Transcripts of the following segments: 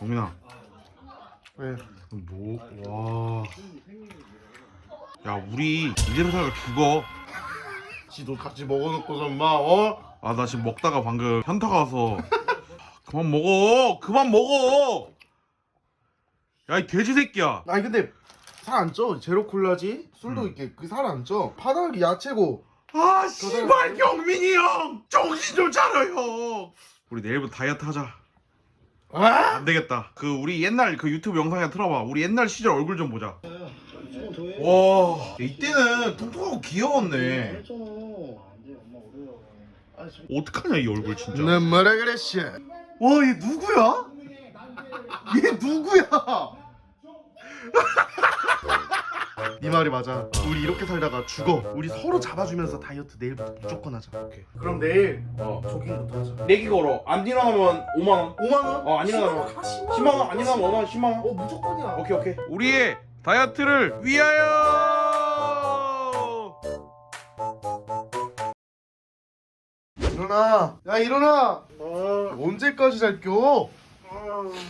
정민아 왜? 뭐? 와. 야 우리 이대로 살다 죽어. 지도 같이 먹어놓고서 막 어? 아 나 지금 먹다가 방금 현타 가서 그만 먹어. 그만 먹어. 야 이 돼지 새끼야. 아니 근데 살 안 쪄. 제로 콜라지 술도 음. 있게 그 살 안 쪄. 파닭이 야채고. 아 씨발 경민이 형 정신 좀 차려 형. 우리 내일부터 다이어트 하자. 아! 안 되겠다. 그 우리 옛날 그 유튜브 영상에 틀어봐. 우리 옛날 시절 얼굴 좀 보자. 와 이때는 통통하고 귀여웠네. 어떡하냐 이 얼굴 진짜. 내 뭐라 그랬어? 와얘 누구야? 얘 누구야? 네 말이 맞아. 우리 이렇게 살다가 죽어. 우리 서로 잡아주면서 다이어트 내일부터 무조건 하자. 오케이. 그럼 내일 어. 조깅부터 하자. 내기 걸어. 안 일어나면 5만 원. 5만 원? 어, 안 일어나면 10만 원. 안 일어나면 5만 원. 10만 원. 어 무조건이야. 오케이 오케이. 우리의 다이어트를 위하여. 일어나. 야 일어나. 언제까지 잘겨?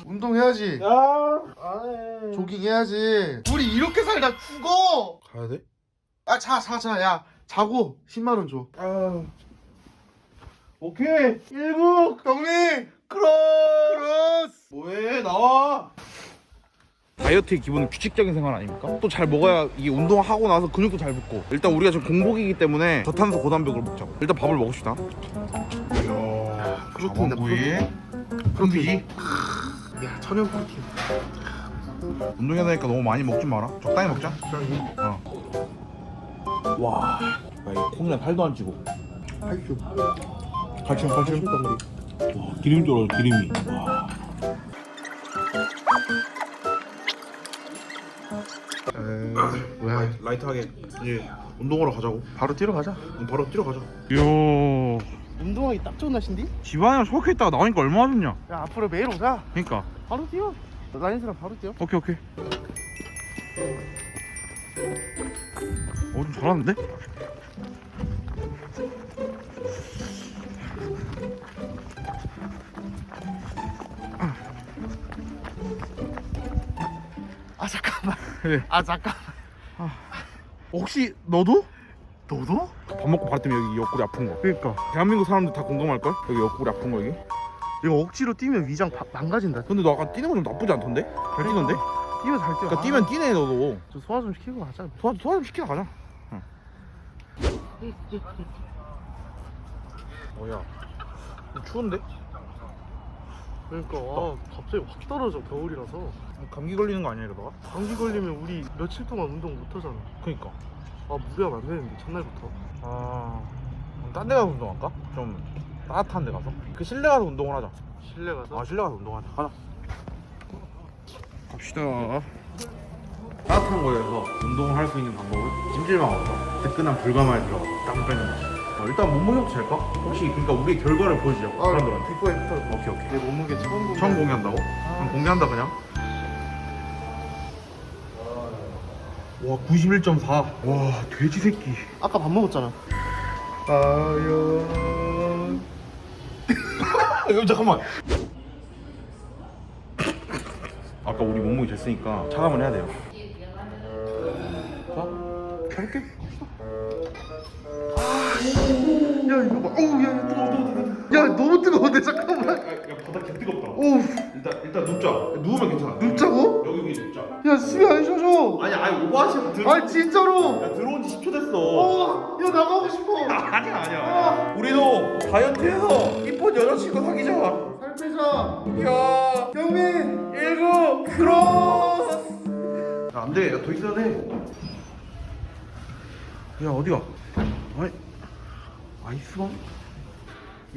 운동해야지. 야. 안 해. 조깅해야지. 우리 이렇게 살다 죽어. 가야 돼? 아, 자, 자, 자, 야, 자고 10만 원 줘. 아. 오케이. 일국 경리 크로스. 뭐해 나와. 다이어트의 기본은 규칙적인 생활 아닙니까? 또 잘 먹어야 이게 운동하고 나서 근육도 잘 붙고 일단 우리가 지금 공복이기 때문에 저탄수 고단백을 먹자고 일단 밥을 먹읍시다 이야 프로틴이다, 프로틴이지. 야, 천연 프로틴. 운동해야 되니까 너무 많이 먹지 마라 적당히 먹자 어. 와 야, 이 콩이랑 살도 안 찌고 팔큐. 칼슘 칼슘 와 기름 떨어 기름이 와 왜? 라이트하게 이제 운동하러 가자고 바로 뛰러 가자. 바로 뛰러 가자 이야 운동하기 딱 좋은 날씨인데? 집안에 서울에 있다가 나오니까 얼마나 좋냐 야, 앞으로 매일 오자. 그니까 바로 뛰어. 라인스랑 바로 뛰어. 오케이 오케이 어좀 잘하는데? 아, 잠깐만. 네. 아, 잠깐만. 혹시 너도? 너도? 밥 먹고 바로 때문에 여기 옆구리 아픈 거 그러니까 대한민국 사람들 다 공감할걸? 여기 옆구리 아픈 거 여기 이거 억지로 뛰면 위장 바, 망가진다. 근데 너 아까 뛰는 거 좀 나쁘지 않던데? 잘 뛰던데? 뛰면 잘 뛰어. 그러니까 아, 뛰면 뛰네 너도 저 소화 좀 시키고 가자. 도와, 도와 좀 시키러 가자 응. 어야 좀 추운데? 그러니까 아, 갑자기 확 떨어져 겨울이라서. 감기 걸리는 거 아니야 이러다가? 감기 걸리면 우리 며칠 동안 운동 못 하잖아. 그니까 아 무리하면 안 되는데 첫날부터. 아... 그럼 딴데 가서 운동할까? 좀 따뜻한 데 가서? 그 실내 가서 운동을 하자 실내 가서. 아 실내 가서 운동하자 가자 갑시다 따뜻한 거에서 운동을 할 수 있는 방법은 찜질방 와서 뜨끈한 불가마에 들어가 땀 빼는 거 어, 일단 몸무게부터 잴까? 혹시 그러니까 우리의 결과를 보여주자고 사람들한테 비포 애프터. 오케이 오케이 내 몸무게 처음 보면. 처음 공개한다고? 그럼 공개한다 그냥 와 91.4. 와 돼지 새끼. 아까 밥 먹었잖아. 과연. 야, 잠깐만. 아까 우리 몸무게 쟀으니까 차감을 해야 돼요. 자, 가볼게. 야 이거 봐. 어우 야 뜨거워 뜨거워 뜨거워. 야 너무 뜨거운데 잠깐만. 야, 야 바닥 개 뜨겁다. 어우 일단 일단 눕자. 누우면 괜찮아. 눕자고? 여기 위에 눕자. 야 숨이 안 쉬어져. 아니 아니 오버하지 마. 들... 아 진짜로. 야 들어온 지 10초 됐어. 어, 야 나가고 싶어. 아니야 아니야. 우리도 다이어트해서 이쁜 여자친구 사귀자. 살 빼자. 야 경민. 일구 크로스. 야 안 돼. 야 더 있어야 돼. 야 어디가? 아니 아이스방?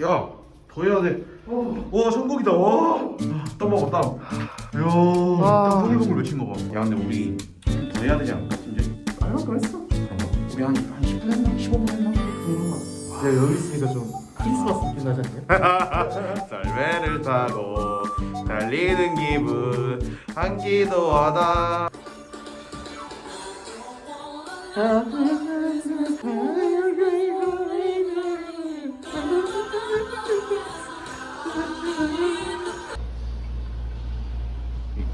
야 더 해야 돼. 와 천국이다. 와. 땀 먹어 땀. 야. 와. 땀 송글송글 외친 거 봐. 야 근데 우리 더 해야 되지 않을까 이제? 아유 그랬어. 우리 한, 한 10분 했나? 15분 했나? 야 여기 있으니까 좀 크리스마스 느낌 나지 않냐? 썰매를 타고 달리는 기분 한기도 하다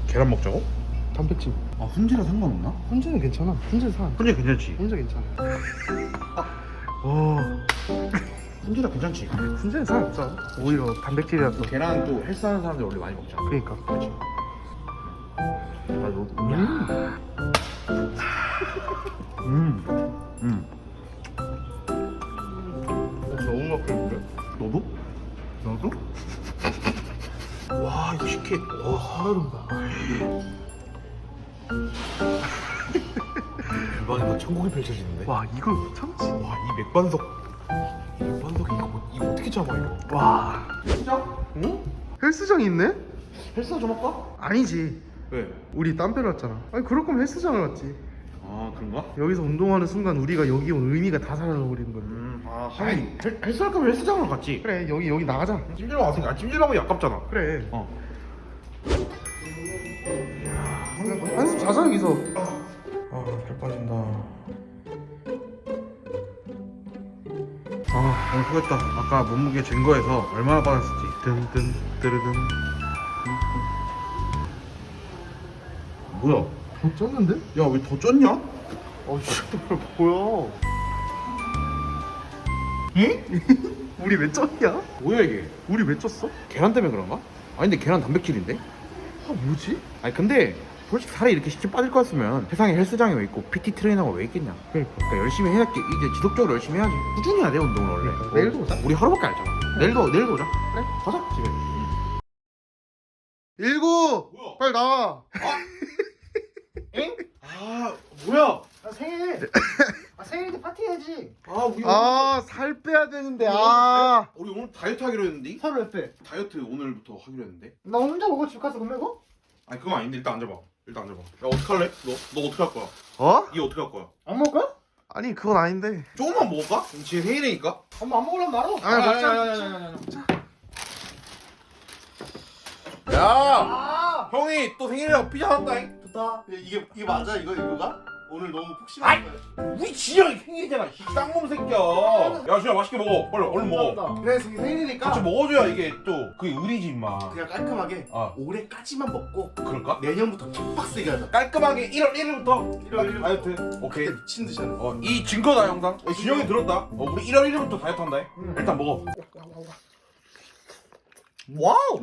계란 먹자고? 단백질. 아 훈제랑 상관없나? 훈제는 괜찮아. 훈제 사. 훈제 괜찮지? 훈제 괜찮아. 어. 훈제랑 괜찮지? 훈제는 상관없어 오히려 단백질이라서 계란 또 헬스하는 사람들 원래 많이 먹잖아. 그러니까. 아, 너, 음. 음. 너 이거 식혜 와 사다른다. 대박이다. 천국이 펼쳐지는데? 와 이걸 못 참지 와 이 맥반석. 이 맥반석이 이거, 뭐- 이거 어떻게 잡아 이거? 와. 헬스장? 응? 헬스장 있네? 헬스장 좀 할까? 아니지. 왜? 우리 땀 빼러 왔잖아. 아니 그럴 거면 헬스장을 왔지. 아 그런가? 여기서 운동하는 순간 우리가 여기 온 의미가 다 사라져버리는 건데 음아 하긴 헬- 헬스 할 거면 헬스장을 갔지. 그래 여기 여기 나가자. 찜질방 왔으니까. 아, 찜질방이 아깝잖아. 그래. 어 한숨 자자 여기서 아살 빠진다 아 오늘 수고했다 아까 몸무게 잰 거에서 얼마나 빠졌을지 뜬뜬 뜨르든 뭐야 더 쪘는데? 야 왜 더 쪘냐? 어이씨 뭐야 응? 우리 왜 쪘냐? 뭐야 이게 우리 왜 쪘어? 계란 때문에 그런가? 아니 근데 계란 단백질인데? 아 뭐지? 아니 근데 솔직히 살이 이렇게 쉽게 빠질 것 같으면 세상에 헬스장이 왜 있고 PT 트레이너가 왜 있겠냐? 그러니까. 그러니까 열심히 해야 이제 지속적으로 열심히 해야지. 꾸준히 해야 돼 운동을 원래. 그러니까. 내일도 오자. 우리 하루밖에 안 했잖아. 내일도 내일도 오자. 그래. 가자 집에. 일구! 뭐야? 빨리 나와. 엥? 아 뭐야? 아, 생일 아 파티해야지 아 우리 오늘 아살 빼야 되는데 아 오늘, 우리 오늘 다이어트 하기로 했는데 몇 배? 다이어트 오늘부터 하기로 했는데 나 혼자 먹어 집 가서 이거? 아니 그건 아닌데 일단 앉아봐 일단 앉아봐 야 어떡할래? 너? 너 어떻게 할 거야? 어? 이 어떻게 할 거야? 안 먹을 거야? 아니 그건 아닌데 조금만 먹을까? 제 생일이니까 엄마 안 먹으려면 말어 아, 먹자. 야 아 형이 또 생일이라고 피자 샀다잉 좋다 이게 이게 맞아 이거 이거가? 오늘 너무 아이! 우리 지영이 생일이잖아. 이 쌍놈 새끼야. 야 주야 맛있게 먹어. 빨리 얼른 먹어. 감사합니다. 그래 생일- 생일이니까. 같이 먹어줘야 이게 또 그게 의리지 임마. 그냥 깔끔하게 아. 올해까지만 먹고 그럴까? 내년부터 빡세게 하자. 깔끔하게 1월 1일부터? 1월 1일 다이어트? 오케이. 그때 미친 듯이 하는 어, 이 증거다 영상. 어, 진영이 들었다. 어, 우리 1월 1일부터 다이어트 한다 응. 일단 먹어 와우!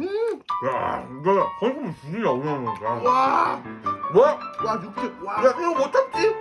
야 이거 얼굴 분위기가 올라오니까 와, 뭐야? 와 육즙. 와. 야 이거 못 참지?